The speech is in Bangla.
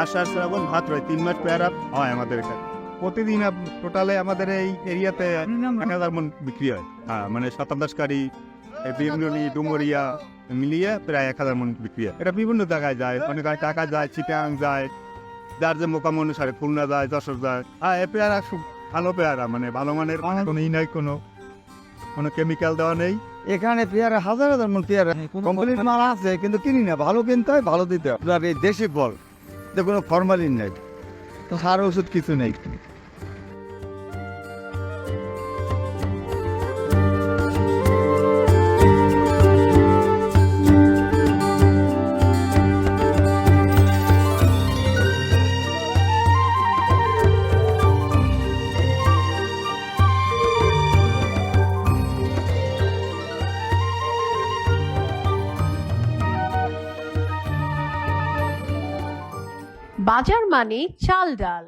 আষাঢ় শ্রাবণ ভাদ্র তিন মাস পেয়ারা হয় আমাদের এখানে। প্রতিদিন টোটালে আমাদের এই এরিয়াতে এক হাজার মন বিক্রি হয়। হ্যাঁ মানে শতাব্দাসকারী বিমনি ডুমুরিয়া মিলিয়ে প্রায় এক হাজার মন বিক্রি হয়। এটা বিভিন্ন জায়গায় যায় অনেক জায়গায় টাকা যায় চিটাং যায় যার যে মোকাম অনুসারে খুলনা যায় যশোর যায়। হ্যাঁ এ পেয়ারা খুব ভালো পেয়ারা মানে ভালো মানের কোনো ই নাই কোনো কোনো কেমিক্যাল দেওয়া নেই। এখানে পেয়ারা হাজার হাজার মন পেয়ারা। কমপ্লিট মাল আছে কিন্তু কিনি না ভালো কিনতে হয় ভালো দিতে হয়। দেশি ফল। কোনো ফরমালিন নেই। সার ওষুধ কিছু নেই। বাজার মানে চাল ডাল।